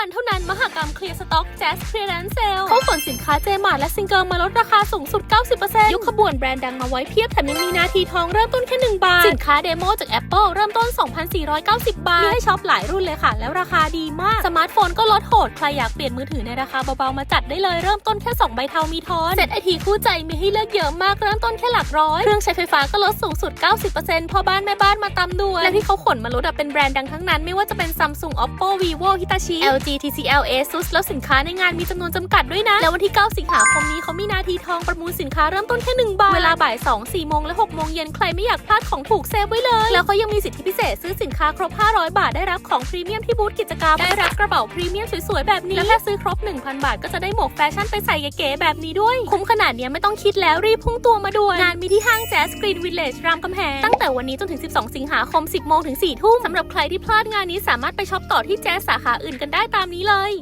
วันเท่านั้นมหกรรมเคลียร์สต็อกแจ๊สเคลียร์แลนเซลเขาขนสินค้าเจมาร์และซิงเกิลมาลดราคาสูงสุด 90%ยกขบวนแบรนด์ดังมาไว้เพียบแถมยังมีนาทีทองเริ่มต้นแค่ 1 บาท สินค้าเดโมจาก Apple เริ่มต้น 2,490 บาท มีให้ช็อปหลายรุ่นเลยค่ะ แล้วราคาดีมาก สมาร์ทโฟนก็ลดโหด ใครอยากเปลี่ยนมือถือในราคาเบาๆมาจัดได้เลยเริ่มต้นแค่ 2 ใบเทามีทอนเซ็ตไอทีคู่ใจมีให้เลือกเยอะมากเริ่มต้นแค่หลักร้อยเครื่องใช้ไฟฟ้าก็ลดสูงสุด 90%พ่อบ้านแม่บ้านมาตามด้วยและที่เขาขนมาลดเป็นแบรนด์ดังทั้งนั้นไม่ว่าจะเป็น Samsung Oppo Vivo Hitachi LG TCL Asus แล้วสินค้าในงานมีจำนวนจำกัดด้วยนะ แล้ววันที่ 9 สิงหาคมนี้เขามีนาทีทองประมูลสินค้าเริ่มต้นแค่ 1 บาท เวลาบ่าย 2 4โมงและ 6 โมงเย็นใครไม่อยากพลาดของถูกเซฟไว้เลย แล้วเขายังมีสิทธิพิเศษซื้อสินค้าครบ 500 บาทได้รับของพรีเมียมที่บูธกิจกรรม ได้รับกระเป๋าพรีเมียมสวยๆแบบนี้ และถ้าซื้อครบ 1,000 บาทก็จะได้หมวกแฟชั่นไปใส่เก๋ๆแบบนี้ด้วย คุ้มขนาดนี้ไม่ต้องคิดแล้วรีบพุ่งตัวมาด่วนงานมีที่ห้างแจ๊สกรีนวิลเลจรามคำแหงตั้งแต่วันนี้จนถึง 12 สิงหาคม 10 โมงถึง 4 ทุ่มสำหรับใครที่พลาดงานนี้สามารถไปช็อปต่อที่แจ๊สสาขาอื่นกันได้ตามนี้เลย